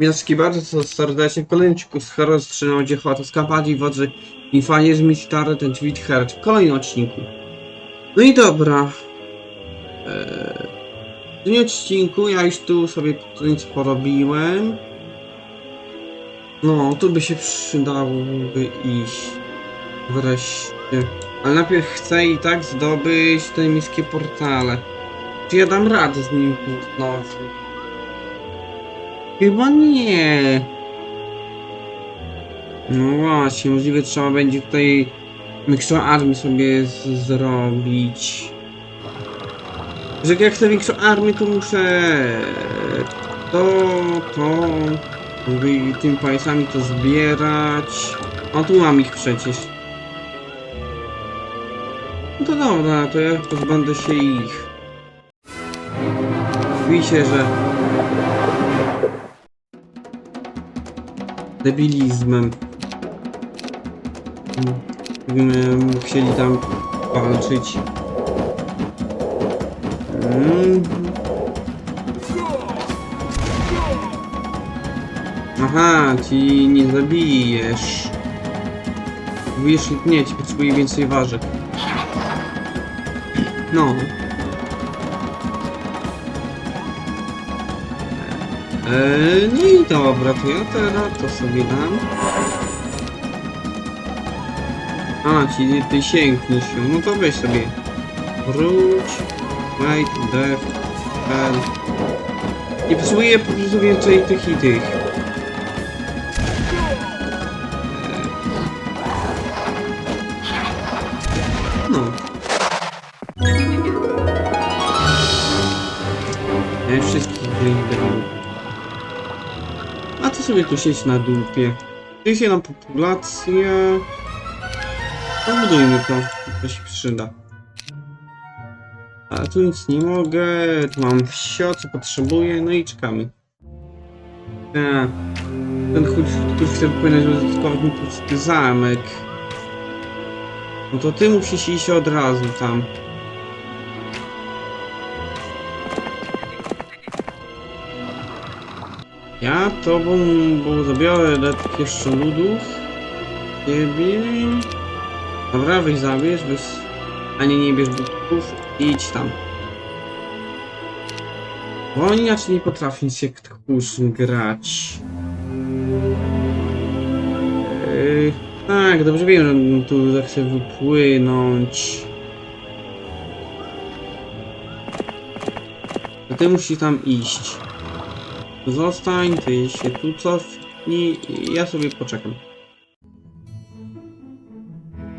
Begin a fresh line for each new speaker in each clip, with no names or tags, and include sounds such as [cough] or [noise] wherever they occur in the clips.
Wielki bardzo serdecznie w kolejnym odcinku z Hero Strzelą Dziechoła to z kampanii wodzy i fajnie z Military ten Tweet Hercz w kolejnym odcinku. No i dobra. Eee, w tym odcinku ja już tu sobie nic porobiłem. No, tu by się przydałoby iść. Wreszcie. Ale najpierw chcę i tak zdobyć te miejskie portale. Czy ja dam radę z nim znowu? Chyba nie. No właśnie, możliwe trzeba będzie tutaj armię sobie zrobić. Że jak chcę armię, to muszę to, to, jakby tymi pajsami to zbierać. O, tu mam ich przecież. No to dobra, to ja pozbędę się ich. Widzicie, że debilizmem. Chcieli tam walczyć. Mm. Aha, ci nie zabijesz. Wiesz, nie, ci potrzebuję więcej warzyw. No. Eee, no i dobra, to ja teraz to sobie dam. A, ci ty sięgniesz się, no to weź sobie. Wróć, wait, def, hell. Nie potrzebuję po prostu więcej tych i tych. Sobie tu siedź na dupie. Ty się na populację. Pobudujmy to. To się przyda. A tu nic nie mogę. Tu mam wsio, co potrzebuję. No i czekamy. A, ten chuj, który chce wypłynąć dodatkowy zamek. No to ty musisz iść od razu tam. Ja tobą, bo zabiorę lepiej jeszcze ludów. Ciebie. Dobra, weź zabierz, bez... A nie, nie bierz budków. Idź tam. Bo oni inaczej nie potrafią się tchórz grać. Yy, tak, dobrze wiem, że tu zechce wypłynąć. To ty musisz tam iść. Zostań, ty się tu cofnij i ja sobie poczekam.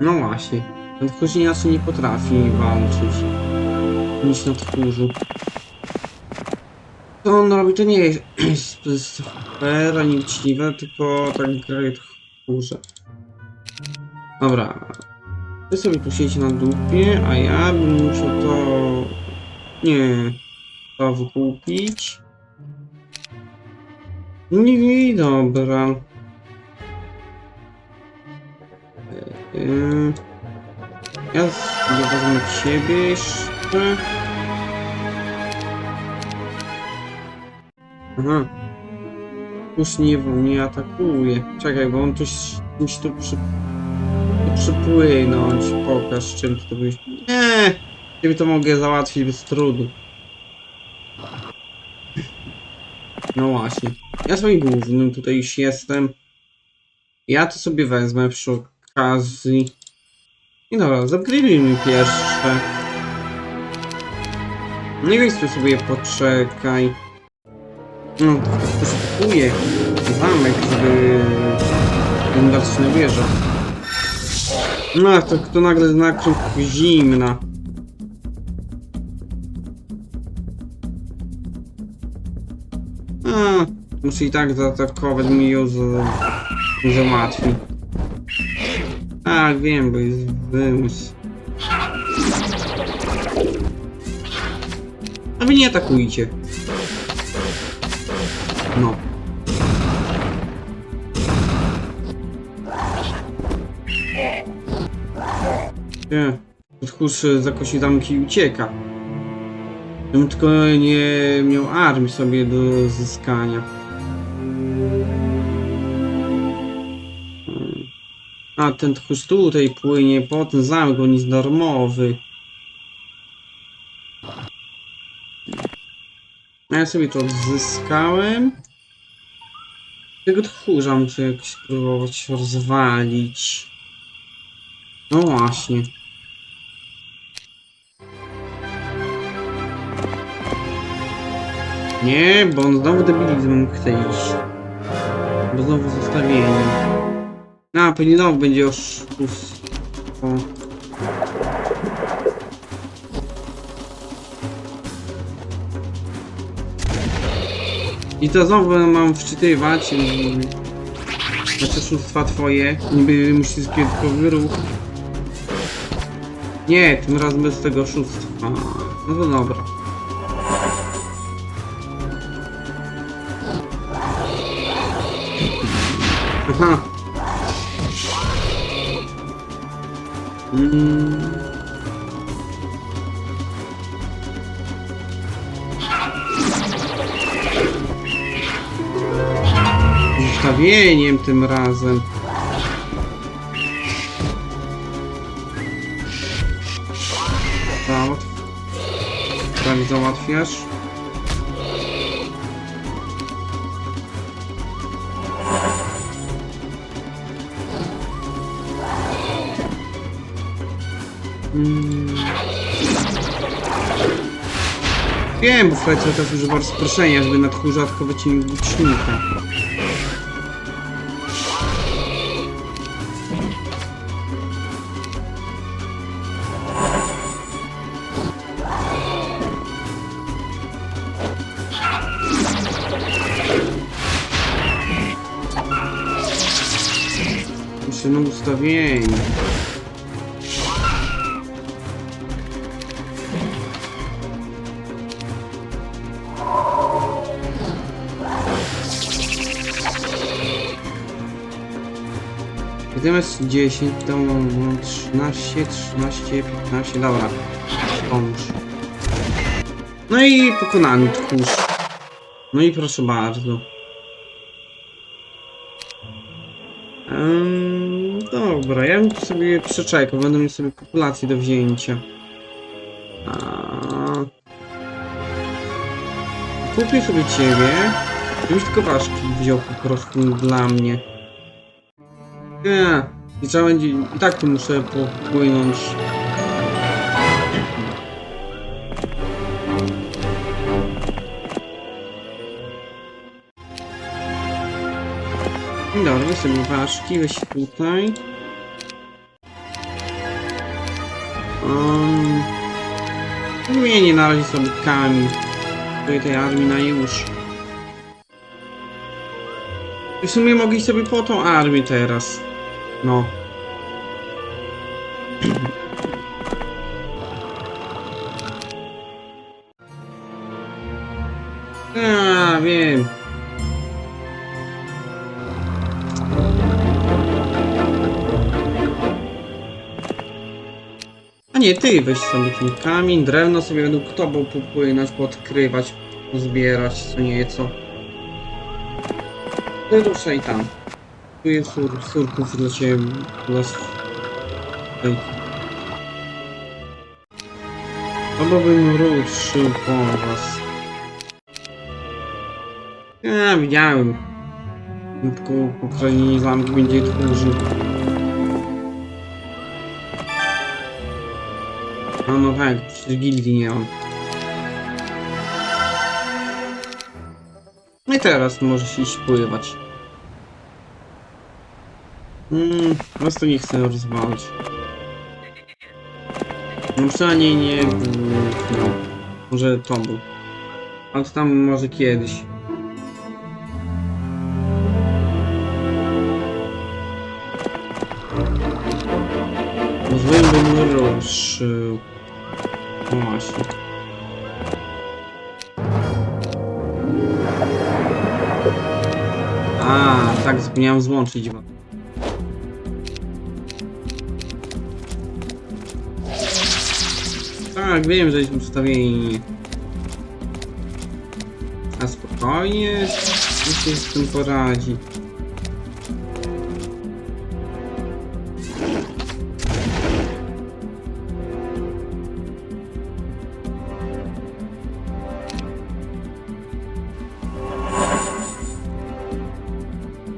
No właśnie. Ten inaczej nie potrafi walczyć. Nic na tchórzu. Co on robi, to nie jest jest fair ani uczciwe, tylko tak graje tchórze. Dobra. Ty sobie tu na dupie, a ja bym musiał to... Nie... To wykupić. Nie, nie, dobra. Yy, ja sobie wezmę ciebie jeszcze. Aha. Już nie, nie atakuje. Czekaj, bo on tu ś- musi tu przy, przypłynąć. Pokaż czym to byś. Nie! Ciebie to mogę załatwić bez trudu. Właśnie. Ja swoim głównym tutaj już jestem. Ja to sobie wezmę przy okazji. I dobra, zagrillujmy pierwsze. Nie wiem, tu sobie poczekaj. No, to poszukuję zamek, żeby... Będę na wieżę. No, to kto nagle znaczył zimna. Muszę i tak zaatakować, mi ją za- załatwi. Tak, wiem, bo jest wymysł. A wy nie atakujcie. No. Nie. Tchórz zakosi zamki ucieka. Bym tylko nie miał armii sobie do zyskania. A ten tchórz tutaj płynie po ten zamek, on jest darmowy. Ja sobie to odzyskałem. Tego tchórza muszę jakoś spróbować rozwalić. No właśnie. Nie, bo on znowu debilizm chce iść. Bo znowu zostawienie. A, pewnie znowu będzie oszustwo. I to znowu mam wczytywać. Znaczy oszustwa twoje. Niby musi skierunkowy ruch. Nie, tym razem bez tego oszustwa. No to dobra. Aha. Ustawieniem tym razem. Załatw. Tak załatwiasz. Wiem, bo Fletcher też używa rozproszenia, żeby na tchórzatko wyciągnąć łucznika. Jeszcze na ustawienie. Zamiast 10 to mam 13, 13, 15, dobra. Pomóż. No i pokonany tchórz. No i proszę bardzo. Ehm, dobra, ja bym tu sobie przeczekał, będę miał sobie populację do wzięcia. A... Kupię sobie ciebie. Już tylko ważki wziął po prostu dla mnie. Nie, i trzeba będzie, i tak tu muszę popłynąć. Dobra, weź sobie ważki, weź tutaj. Um, wymienię na razie sobie kamień. Tutaj tej armii na już. W sumie mogli sobie po tą armię teraz. No. A, wiem. A nie, ty weź sobie ten kamień, drewno sobie według tobą popłynąć, podkrywać, zbierać co nieco. Ruszaj tam. Jest sur, surków dla ciebie. Dla... s- Ej. Albo bym ruszył po was. Ja widziałem. Tylko po krainie zamki będzie tchórzył. No no tak, przecież gildii nie mam. No i teraz możesz iść pływać. Mm, was to nie chcę rozwalić. No przynajmniej nie no, może to był. Ale to tam może kiedyś. Złym bym ruszył. No właśnie. A, tak, zapomniałem złączyć Tak, wiem, że żeśmy przestawieni. A spokojnie, musisz z tym poradzić.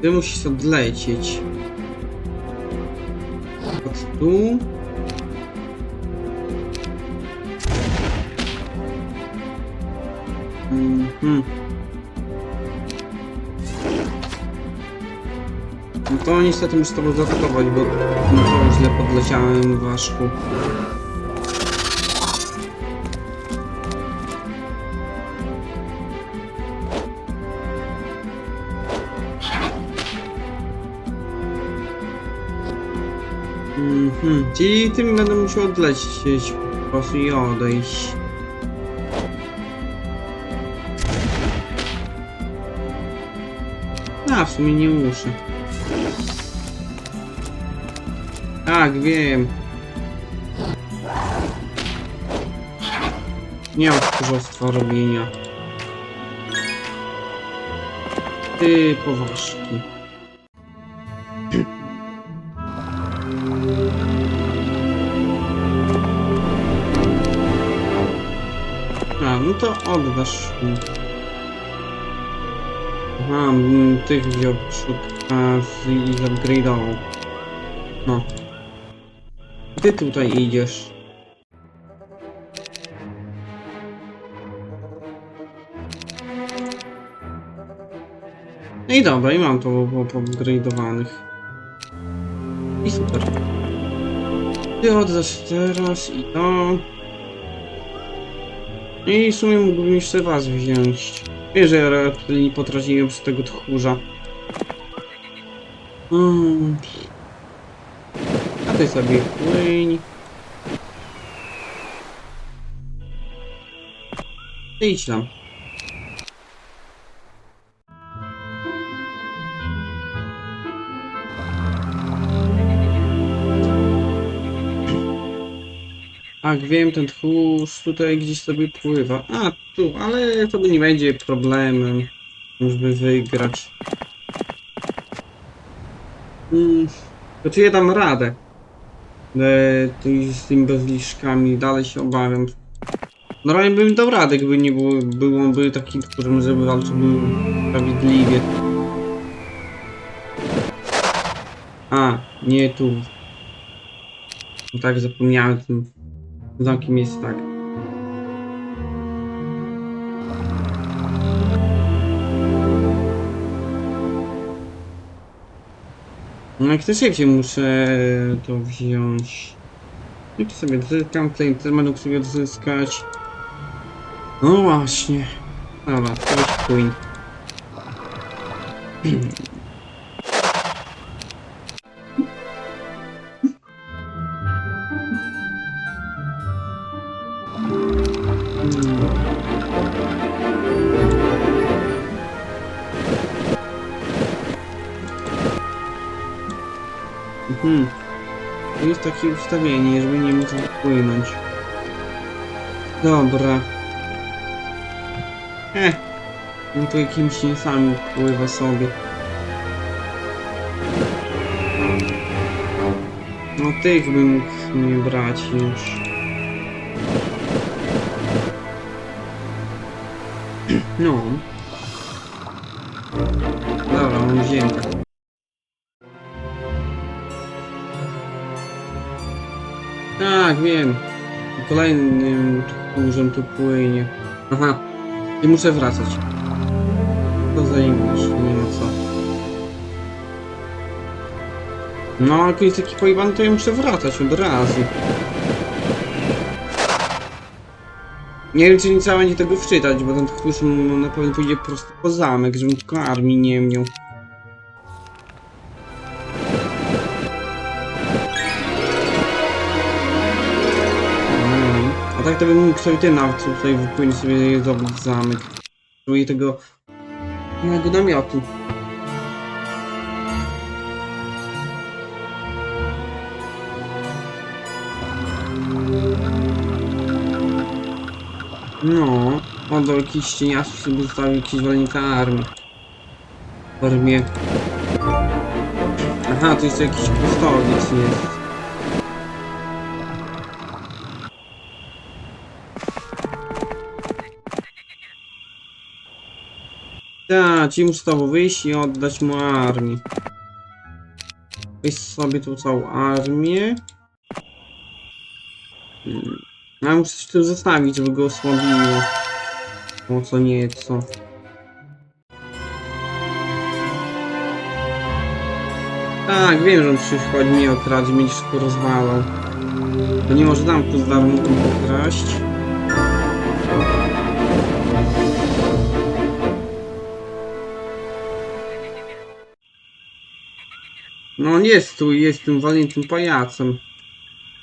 Ty musisz odlecieć. Od tu. Mhm. No to niestety muszę tobą zaatakować, bo no to źle podleciałem Waszku. Mhm. Czyli tym będę musiał odlecieć po prostu i odejść. Sumie nie muszę. Tak, wiem. Nie mam tchórzostwa robienia. Ty poważki. A, no to oddasz mi. Aha, mm, tych wziął przódka z, i. No. Ty tutaj idziesz. No i dobra, i mam to poupgrade'owanych. I super. Ty oddasz teraz i to. I w sumie mógłbym jeszcze was wziąć. Wiesz, że nie potrafiłem z tego tchórza. Hmm. A ty sobie płyń. Idź tam. Tak, wiem, ten tchórz tutaj gdzieś sobie pływa. A, tu, ale to by nie będzie problemem, żeby wygrać. Hmm, to czy ja dam radę? E, z tymi bezliszkami, dalej się obawiam. Normalnie bym dał radę, gdyby nie było, byłoby takim tchórzem, żeby walczył sprawiedliwie. A, nie tu. No tak, zapomniałem tym zamkiem jest tak. No jak też szybciej muszę to wziąć. I tu sobie odzyskam, tutaj też będę sobie odzyskać. No właśnie. Dobra, to już płyń. [clears throat] Takie ustawienie, żeby nie móc wpłynąć. Dobra. Eh. No to jakimś nie sam pływa sobie. No tych bym mógł nie brać już. No. Dobra, mam ziemkę. Tak, wiem. Kolejnym tchórzem tu płynie. Aha. I muszę wracać. To zajebiście, nie ma co. No, jak jest taki pojebany, to ja muszę wracać od razu. Nie wiem, czy nie trzeba będzie tego wczytać, bo ten tchórz na pewno pójdzie prosto po zamek, żebym tylko armii nie miał. Tak to bym mógł sobie ten nawet tutaj wypłynąć sobie zdobyć zamek. Spróbuję tego mojego namiotu. No, oddał jakiś cieniasów sobie zostawił jakiś zwolennika armii. W armii. Aha, to jest jakiś kustodic jest. Tak, ci muszę tobą wyjść i oddać mu armię. Weź sobie tu całą armię. Hmm. Ja muszę coś tu zostawić, żeby go osłabiło. O co nieco. Tak, wiem, że on przychodzi mnie okraść, będzie wszystko rozwalał. To nie może damku z darmo kraść. Jest tu, jest tym walniętym pajacem.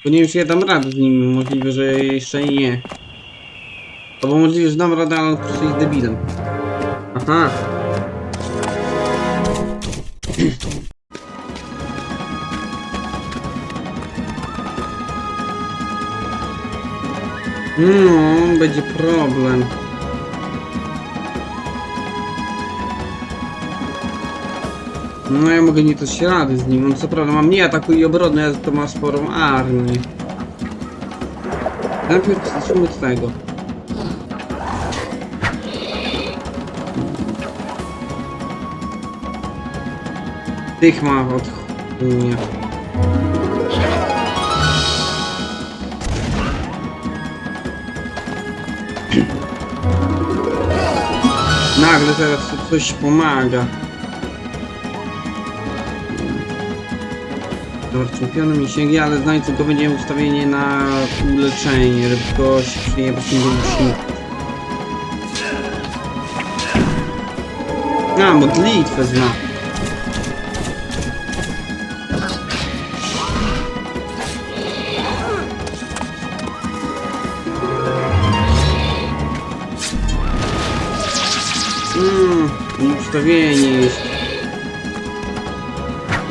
Bo nie wiem, czy ja dam radę z nim, możliwe, że jeszcze nie. Albo możliwe, że dam radę, ale on po prostu jest debilem. Aha. [clears throat] No, będzie problem. No ja mogę nie dać rady z nim. On co prawda ma mnie atakuje i obronę, ale to ma sporą armię. Najpierw zacznijmy od tego. Tych ma od chuja. Nagle teraz coś pomaga. Dobra, czempionem mi sięgnie, ale znajdę tylko będzie ustawienie na uleczenie, żeby go się przyjebać nie dusi. A, modlitwę zna. Mmm, ustawienie jest.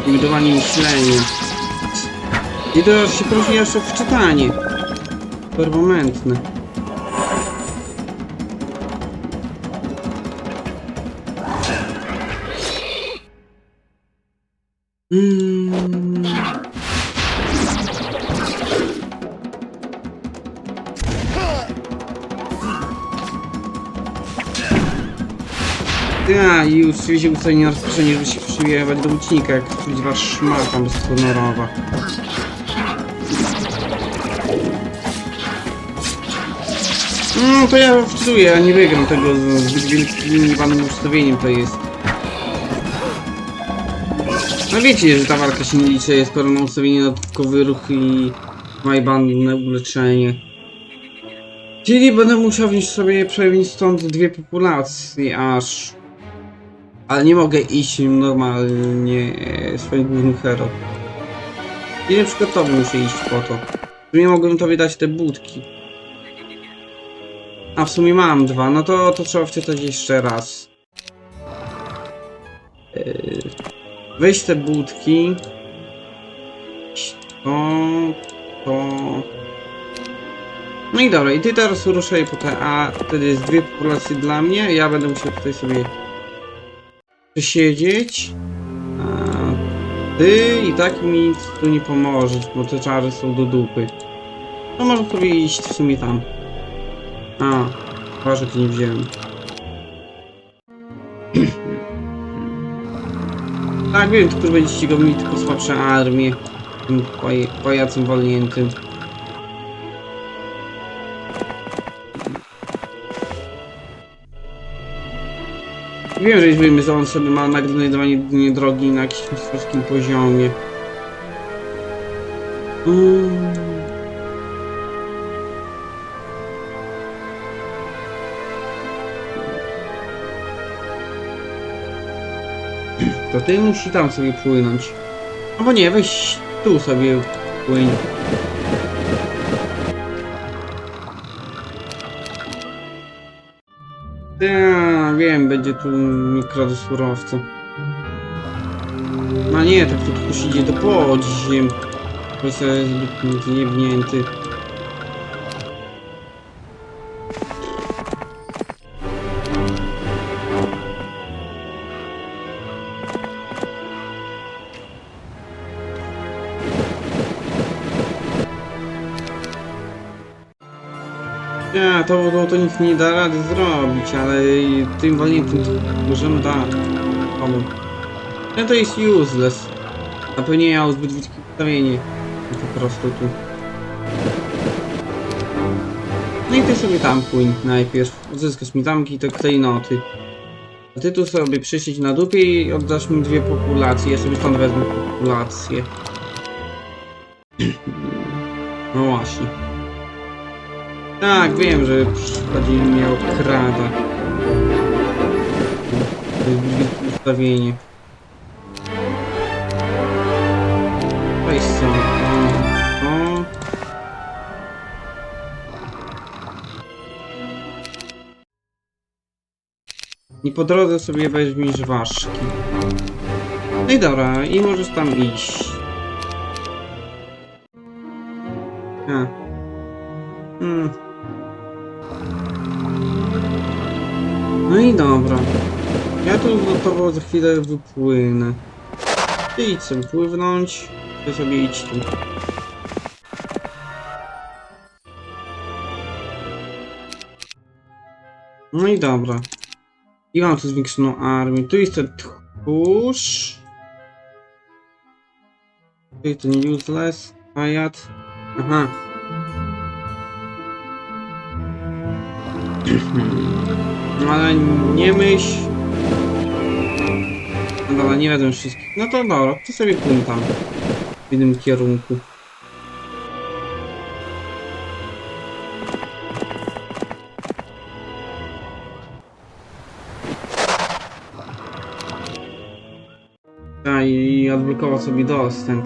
Budowanie myślenia. I to się prosi jeszcze w czytanie. Permanentne. Mm. Ja, już się ustawienie na rozproszenie, żeby się przyjechać do łucznika, jak wasz szmata bezhonorowa. No to ja wczytuję, a nie wygram tego z zbyt wielkim panem ustawieniem to jest. No wiecie, że ta walka się nie liczy, jest pełne ustawienie dodatkowy ruch i majbanne uleczenie. Czyli będę musiał wziąć sobie przejąć stąd dwie populacje aż. Ale nie mogę iść normalnie e, swoim głównym hero. I na przykład to muszę iść po to. Nie mogłem tobie dać te budki. A w sumie mam dwa, no to, to trzeba wczytać jeszcze raz. Yy, weź te budki. To, to. No i dobra, i ty teraz ruszaj po te, a wtedy jest dwie populacje dla mnie, ja będę musiał tutaj sobie przesiedzieć. A ty i tak mi nic tu nie pomożesz, bo te czary są do dupy. No może sobie iść w sumie tam. A, ważek nie wziąłem. [clears throat] tak wiem, który będzie ścigał mi tylko słabsze armie. Tym paj pajacem walniętym. Wiem, że jeżeli że on sobie ma nagrywanie dnie drogi na jakimś mistrzowskim poziomie. Mm. To ty musi tam sobie płynąć. Albo nie, weź tu sobie płyń. Ja wiem, będzie tu mikro surowce. No nie, tak to się idzie do podziem. Bo jest zbyt zjebnięty. To, to, to nic nie da rady zrobić, ale tym tym możemy da. Pomóc. No to jest useless. A pewnie miał zbyt wysokie ustawienie. Po prostu tu. No i ty sobie tam pójdź najpierw. Odzyskasz mi tamki te klejnoty. A ty tu sobie przysiedź na dupie i oddasz mi dwie populacje. Ja sobie stąd wezmę populację. No właśnie. Tak, wiem, że bardziej miał krada. To jest brzydkie ustawienie. Jest co? O. I po drodze sobie weźmiesz ważki. No i dobra, i możesz tam iść. A. Hmm. No i dobra. Ja tu gotowo za chwilę wypłynę. Ty idź sobie płynąć, ty sobie idź tu. No i dobra. I mam tu zwiększoną armię. Tu jest ten tchórz. Tutaj ten useless. Hayat. Aha. [clears throat] No ale nie myśl. No dobra, nie wiadomo wszystkich. No to dobra, to sobie płyn tam. W innym kierunku. A i odblokował sobie dostęp.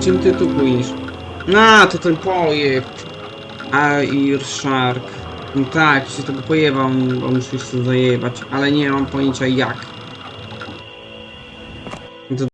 Czym ty tu płyniesz? A, to ten pojeb. Air Shark. No tak, się tego pojeba, on, on musi się zajebać, ale nie mam pojęcia jak.